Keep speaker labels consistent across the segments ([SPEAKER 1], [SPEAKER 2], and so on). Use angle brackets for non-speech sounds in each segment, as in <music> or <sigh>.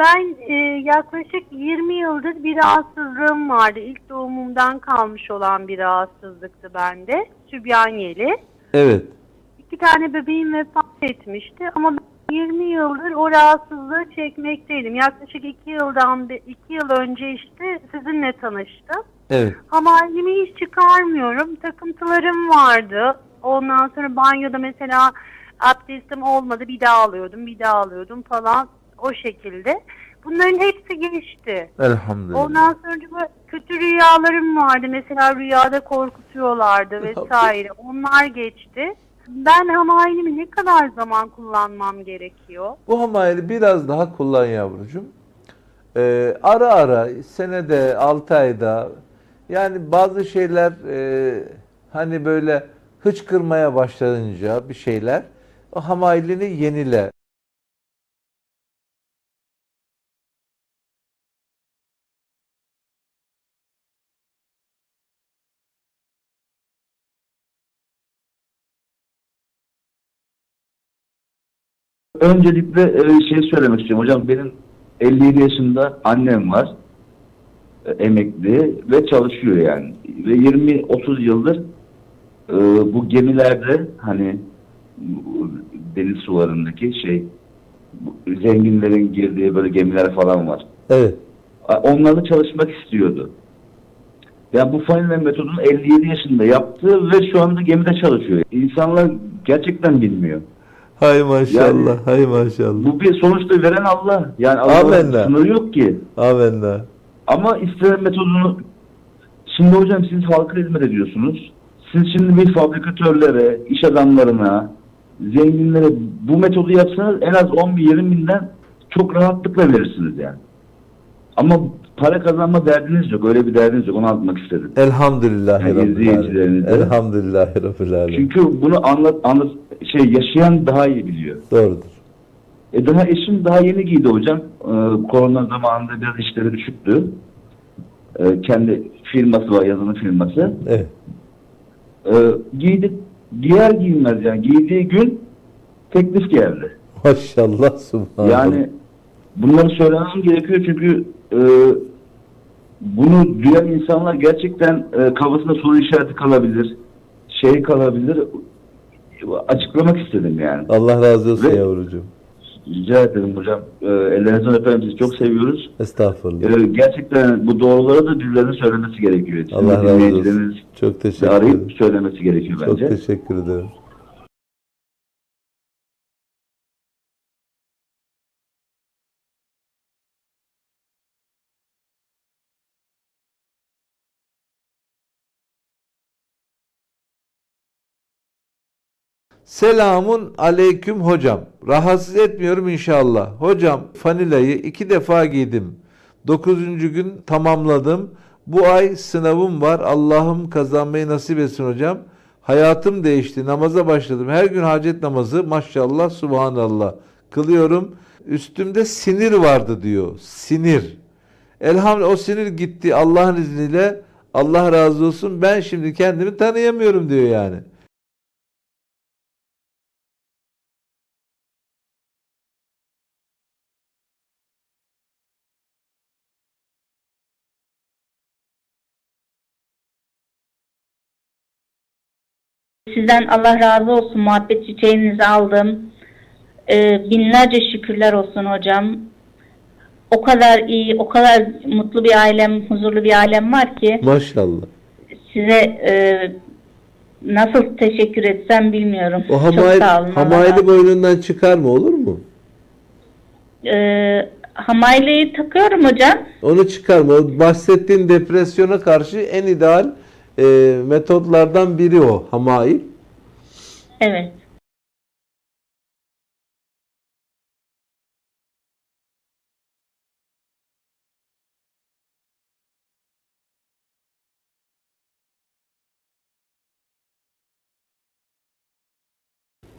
[SPEAKER 1] Ben e, yaklaşık 20 yıldır bir rahatsızlığım vardı. İlk doğumumdan kalmış olan bir rahatsızlıktı bende. Sübyaniyeli.
[SPEAKER 2] Evet.
[SPEAKER 1] İki tane bebeğim vefat etmişti ama ben 20 yıldır o rahatsızlığı çekmekteydim. Yaklaşık 2 yıldan be- iki yıl önce işte sizinle tanıştım.
[SPEAKER 2] Evet.
[SPEAKER 1] Ama halimi hiç çıkarmıyorum. Takıntılarım vardı. Ondan sonra banyoda mesela abdestim olmadı. Bir daha alıyordum, bir daha alıyordum falan. O şekilde. Bunların hepsi geçti.
[SPEAKER 2] Elhamdülillah.
[SPEAKER 1] Ondan sonra kötü rüyalarım vardı. Mesela rüyada korkutuyorlardı vesaire. Onlar geçti. Ben hamalimi ne kadar zaman kullanmam gerekiyor?
[SPEAKER 2] Bu hamayeli biraz daha kullan yavrucuğum. Ee, ara ara senede 6 ayda yani bazı şeyler e, hani böyle hıçkırmaya başlayınca bir şeyler o hamailini yenile.
[SPEAKER 3] Öncelikle e, şey söylemek istiyorum hocam benim 57 yaşında annem var E, emekli ve çalışıyor yani ve 20-30 yıldır e, bu gemilerde hani deniz sularındaki şey zenginlerin girdiği böyle gemiler falan var.
[SPEAKER 2] Evet.
[SPEAKER 3] A- Onlarla çalışmak istiyordu. Yani bu Fanile metodunu 57 yaşında yaptı ve şu anda gemide çalışıyor. İnsanlar gerçekten bilmiyor.
[SPEAKER 2] Hay maşallah.
[SPEAKER 3] Yani-
[SPEAKER 2] hay maşallah.
[SPEAKER 3] Bu bir sonuçta veren Allah. Yani Allah'ın sınırı yok ki.
[SPEAKER 2] Amenna.
[SPEAKER 3] Ama istenen metodunu şimdi hocam siz halka hizmet ediyorsunuz. Siz şimdi bir fabrikatörlere, iş adamlarına, zenginlere bu metodu yapsanız en az 10 bin 20 binden çok rahatlıkla verirsiniz yani. Ama para kazanma derdiniz yok. Öyle bir derdiniz yok. Onu anlatmak istedim.
[SPEAKER 2] Elhamdülillahi
[SPEAKER 3] Yani izleyicilerinize.
[SPEAKER 2] Rabbil Alemin.
[SPEAKER 3] Çünkü bunu anlat, anlat şey yaşayan daha iyi biliyor.
[SPEAKER 2] Doğrudur.
[SPEAKER 3] E daha eşim daha yeni giydi hocam. Ee, korona zamanında biraz işleri düşüktü. Ee, kendi firması var, yazılım firması.
[SPEAKER 2] Evet.
[SPEAKER 3] Ee, giydi, giyer giymez yani. Giydiği gün teklif geldi.
[SPEAKER 2] Maşallah subhanallah.
[SPEAKER 3] Yani bunları söylemem gerekiyor çünkü e, bunu duyan insanlar gerçekten e, kafasında soru işareti kalabilir. Şey kalabilir. Açıklamak istedim yani.
[SPEAKER 2] Allah razı olsun
[SPEAKER 3] Ve-
[SPEAKER 2] yavrucuğum.
[SPEAKER 3] Rica ederim hocam. Ee, ellerinizden öperim sizi çok seviyoruz.
[SPEAKER 2] Estağfurullah.
[SPEAKER 3] Ee, gerçekten bu doğruları da birilerinin söylemesi gerekiyor.
[SPEAKER 2] Allah razı olsun. Çok teşekkür ederim.
[SPEAKER 3] arayıp söylemesi gerekiyor
[SPEAKER 2] Çok
[SPEAKER 3] bence.
[SPEAKER 2] teşekkür ederim. Selamun aleyküm hocam. Rahatsız etmiyorum inşallah. Hocam fanilayı iki defa giydim. Dokuzuncu gün tamamladım. Bu ay sınavım var. Allah'ım kazanmayı nasip etsin hocam. Hayatım değişti. Namaza başladım. Her gün hacet namazı maşallah subhanallah kılıyorum. Üstümde sinir vardı diyor. Sinir. Elhamdülillah o sinir gitti Allah'ın izniyle. Allah razı olsun. Ben şimdi kendimi tanıyamıyorum diyor yani.
[SPEAKER 4] Sizden Allah razı olsun. Muhabbet çiçeğinizi aldım. Ee, binlerce şükürler olsun hocam. O kadar iyi, o kadar mutlu bir ailem, huzurlu bir ailem var ki
[SPEAKER 2] Maşallah.
[SPEAKER 4] size e, nasıl teşekkür etsem bilmiyorum.
[SPEAKER 2] O
[SPEAKER 4] Çok
[SPEAKER 2] hamaylı,
[SPEAKER 4] sağ olun. Olsun.
[SPEAKER 2] boynundan çıkar mı olur mu?
[SPEAKER 4] Ee, hamayleyi takıyorum hocam.
[SPEAKER 2] Onu çıkarma. O bahsettiğin depresyona karşı en ideal e, metotlardan biri o hamail.
[SPEAKER 4] Evet.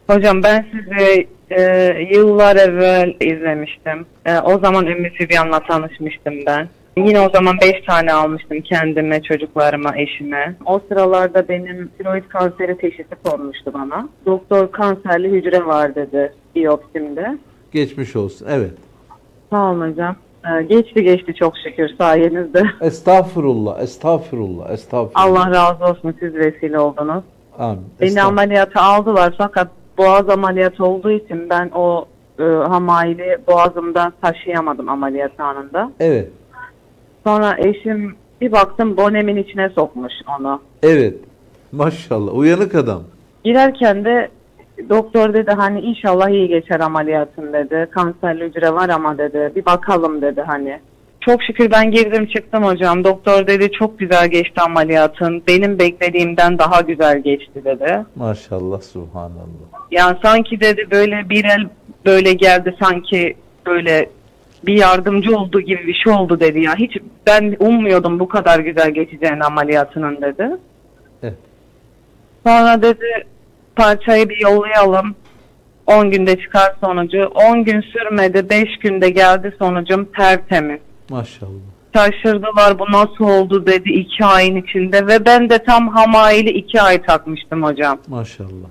[SPEAKER 5] Hocam ben sizi e, yıllar evvel izlemiştim. E, o zaman Ümmü Sübyan'la tanışmıştım ben. Yine o zaman 5 tane almıştım kendime, çocuklarıma, eşime. O sıralarda benim tiroid kanseri teşhisi konmuştu bana. Doktor kanserli hücre var dedi biyopsimde.
[SPEAKER 2] Geçmiş olsun. Evet.
[SPEAKER 5] Sağ olun hocam. Ee, geçti geçti çok şükür sayenizde. <laughs>
[SPEAKER 2] Estağfurullah, estağfurullah, estağfurullah.
[SPEAKER 5] Allah razı olsun siz vesile oldunuz.
[SPEAKER 2] Amin.
[SPEAKER 5] Beni ameliyata aldılar fakat boğaz ameliyatı olduğu için ben o e, hamayili boğazımdan taşıyamadım ameliyat anında.
[SPEAKER 2] Evet,
[SPEAKER 5] Sonra eşim bir baktım bonemin içine sokmuş onu.
[SPEAKER 2] evet. Maşallah. Uyanık adam.
[SPEAKER 5] Girerken de doktor dedi hani inşallah iyi geçer ameliyatın dedi. Kanserli hücre var ama dedi bir bakalım dedi hani. Çok şükür ben girdim çıktım hocam. Doktor dedi çok güzel geçti ameliyatın. Benim beklediğimden daha güzel geçti dedi.
[SPEAKER 2] Maşallah, subhanallah.
[SPEAKER 5] Yani sanki dedi böyle bir el böyle geldi sanki böyle bir yardımcı olduğu gibi bir şey oldu dedi ya. Hiç ben ummuyordum bu kadar güzel geçeceğini ameliyatının dedi.
[SPEAKER 2] Evet.
[SPEAKER 5] Sonra dedi parçayı bir yollayalım. 10 günde çıkar sonucu. 10 gün sürmedi. 5 günde geldi sonucum tertemiz.
[SPEAKER 2] Maşallah.
[SPEAKER 5] Şaşırdılar bu nasıl oldu dedi 2 ayın içinde ve ben de tam hamayili 2 ay takmıştım hocam.
[SPEAKER 2] Maşallah.